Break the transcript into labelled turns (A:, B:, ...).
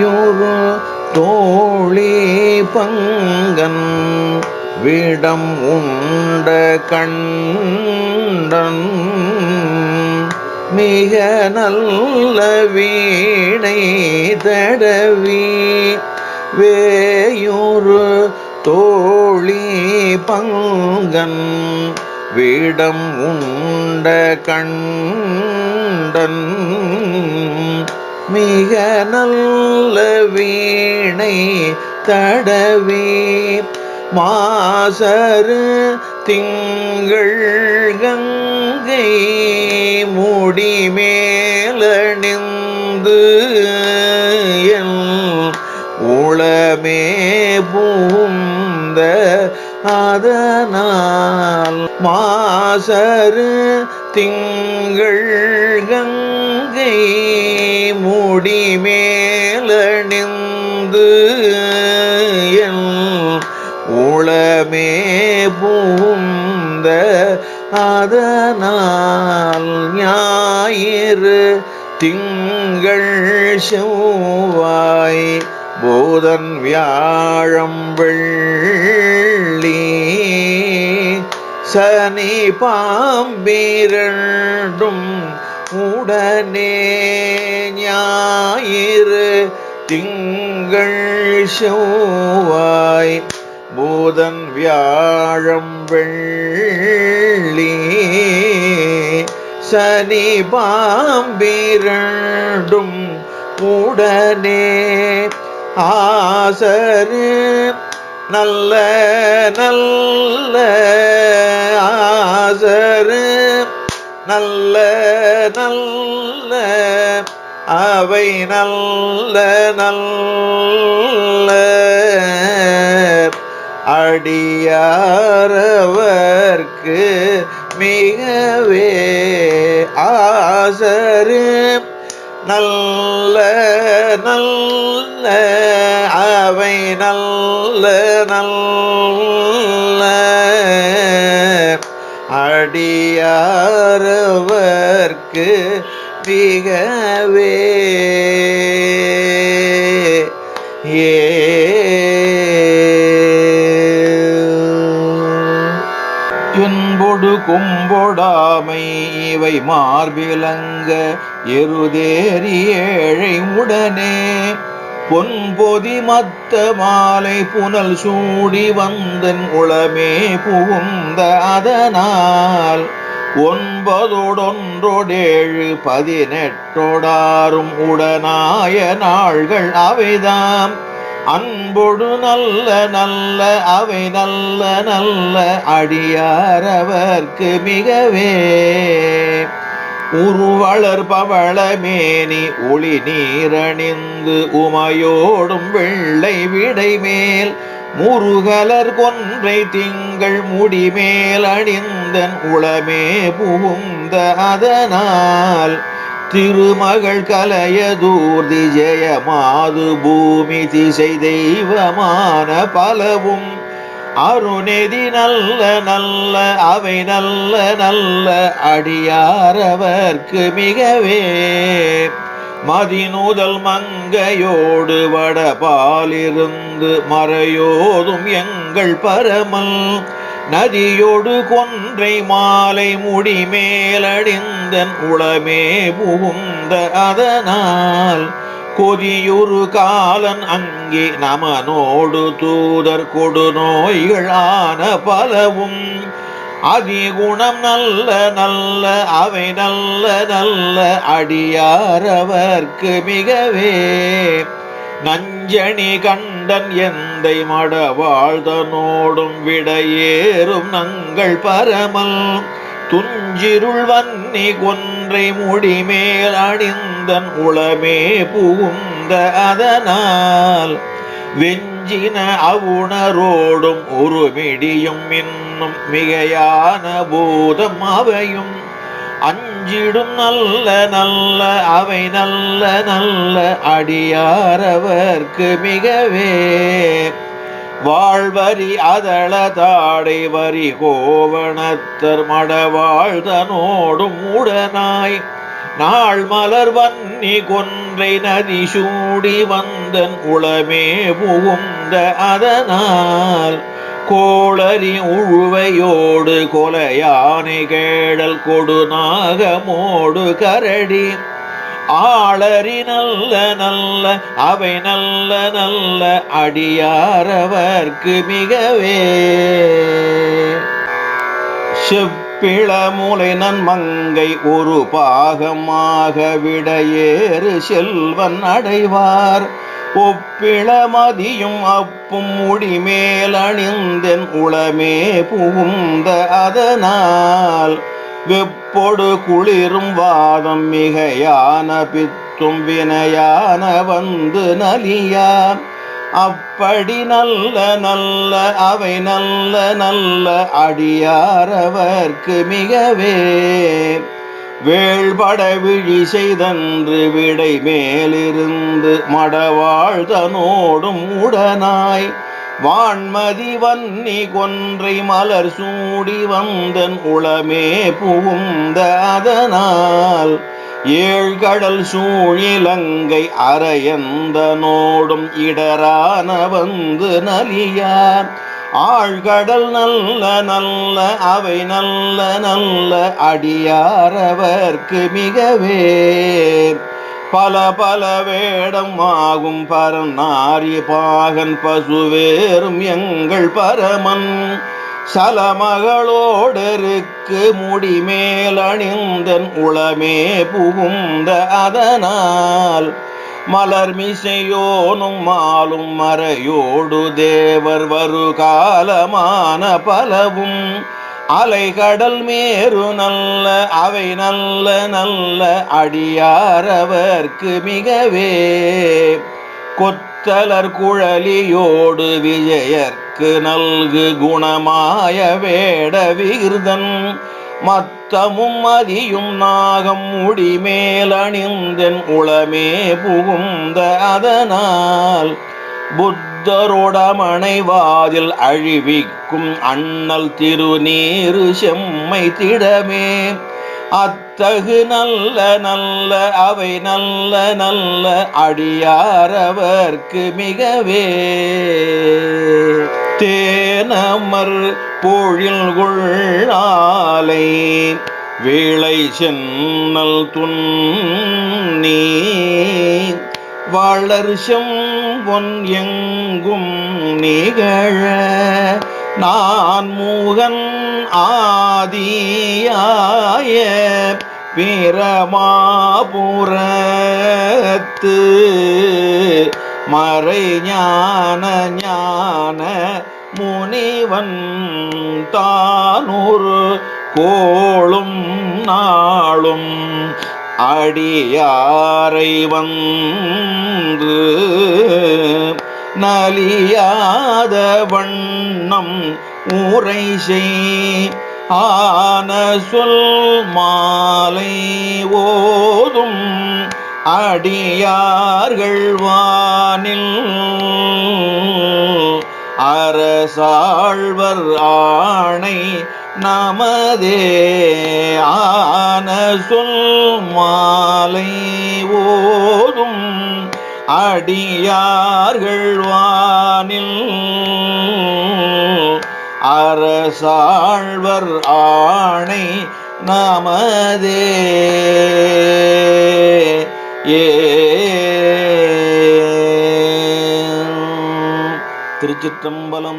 A: வேயுரு தோழே பங்கன் விடம் உண்ட கண்டன் மிக நல்ல வீணை தடவி வேயுரு தோழி பங்கன் விடம் உண்ட கண்டன் மிக நல்ல வீணை தடவி மாசரு திங்கள் கங்கை முடி மேலணிந்து உளமே பூந்த அதனால் மாசரு திங்கள் கங்கை முடி மேலணிந்து உளமே பூந்த அதனால் ஞாயிறு திங்கள் செவ்வாய் பூதன் வியாழம் வெள்ளி சனி பாம்பிரண்டும் உடனே ஞாயிறு திங்கள் செவ்வாய். பூதன் வியாழம் வெள்ளி. சனி பாம்பிரண்டும் உடனே ஆசரு நல்ல நல்ல ஆசரு. நல்ல நல்ல அவை நல்ல நல்ல அடியாரவர்க்கு மிகவே ஆசரு. நல்ல நல்ல அவை நல்ல நல்ல. அடியாரவர்க்கு மிகவே. ஏ. என்பொடு கும்பொடாமை இவை மார்பிலங்க எருதேறி ஏழை உடனே. பொன்பொதி மத்த மாலை புனல் சூடி வந்தன் உளமே புகுந்த அதனால். ஒன்பதோடொன்றோடேழு பதினெட்டோடாரும் உடனாய நாள்கள் அவைதாம். அன்பொடு நல்ல நல்ல அவை நல்ல நல்ல அடியாரவர்க்கு மிகவே. உருவளர் பவளமேனி ஒளி நீரணிந்து உமையோடும் வெள்ளை விடை மேல் முருகலர் கொன்றை திங்கள் முடிமேல் அணிந்தன் உளமே புகுந்த அதனால் திருமகள் கலைய கலையதூர்தி ஜெயமாது பூமி திசை தெய்வமான பலவும் அருணெதி நல்ல நல்ல அவை நல்ல நல்ல அடியாரவர்க்கு மிகவே. மதிநூதல் மங்கையோடு வடபாலிருந்து மறையோதும் எங்கள் பரமல். நதியோடு கொன்றை மாலை முடிமேலடிந்தன் உளமே புகுந்த அதனால். கொதியுறு காலன் அங்கே நமனோடு தூதர் கொடு நோய்கள் பலவும். அதிகுணம் நல்ல நல்ல அவை நல்ல நல்ல அடியாரவர்க்கு மிகவே. நஞ்சணி கண்டன் எந்தை மடவாழ்தனோடும் விடையேறும் நங்கள் பரமல். துஞ்சிருள் வன்னி கொன்றை முடிமேல் அணிந்த அதன் உளமே புகுந்த அதனால் வெஞ்சின அவுணரோடும் உருமிடியும் இன்னும் மிகையான பூதம் அவையும். அஞ்சிடும் நல்ல நல்ல அவை நல்ல நல்ல அடியாரவர்க்கு மிகவே. வாழ்வரி அதள தாடை வரி கோவணத்தர் மடவாழ்தனோடும் உடனாய். நாள் மலர் வன்னி கொன்றை நதி சூடி வந்தன் குளமே புகுந்த அதனால் கோளரி உழுவையோடு கொலையானை கேடல் கொடுநாகமோடு கரடி. ஆளறி நல்ல நல்ல அவை நல்ல நல்ல அடியாரவர்க்கு மிகவே. செவ் செப்பிளமுலை நன்மங்கை ஒரு பாகமாக விடையேறு செல்வன் அடைவார். ஒப்பிளமதியும் அப்பும் முடிமேல் அணிந்தென் உளமே புகுந்த அதனால். வெப்பொடு குளிரும் வாதம் மிகையான பித்தும் வினையான வந்து நலியா அப்படி நல்ல நல்ல அவை நல்ல நல்ல அடியாரவர்க்கு மிகவே. வேள்பட விழி செய்தன்று விடை மேலிருந்து மடவாழ்தனோடும் உடனாய். வான்மதி வன்னி கொன்றை மலர் சூடி வந்தன் உளமே புகுந்த அதனால். ஏழ்கடல் சூழிலங்கை அரையந்தனோடும் இடரான வந்து நலியார். ஆழ்கடல் நல்ல நல்ல அவை நல்ல நல்ல அடியாரவர்க்கு மிகவே. பல பல வேடம் ஆகும் பரநாரி பாகன் பசுவேறும் எங்கள் பரமன். சலமகளோடருக்கு முடிமேலணிந்தன் உளமே புகுந்த அதனால் மலர்மிசையோனும் மாலும் மறையோடு தேவர் வரு காலமான பலவும் அலைகடல் மேரு நல்ல அவை நல்ல நல்ல அடியாரவர்க்கு மிகவே. கொத்தலர் குழலியோடு விஜயர் விஜயர்க்கு நல்கு குணமாய வேட விகிருதன் மத்தமும் அதியும் நாகம் முடிமேல் அணிந்தன் உளமே புகுந்த அதனால். புத்தரோடமனைவாதில் அழிவிக்கும் அண்ணல் திருநீரு செம்மை திடமே. அத்தகு நல்ல நல்ல அவை நல்ல நல்ல அடியாரவர்க்கு மிகவே. தேனமர் பொழில்குள்ளாலை வேளை சென்னல் துன்னீ வளர்ஷம் ஒன் எங்கும் நிகழ நான் மூகன் ஆதியாய பிரமாபுரத்து மறை ஞான ஞான முனிவன் தானூர் கோளும் நாளும் அடியாரை வந்து நலியாத வண்ணம் ஊரை செய் ஆன சொல் மாலை ஓதும் அடியார்கள் வானில் அரசாழ்வர் ஆணை நமதே. ஆன சொல் மாலை ஓதும் அடியார்கள் வானில். அரசாழ்வர் ஆணை நமதே. ஏ చిత్రం బలం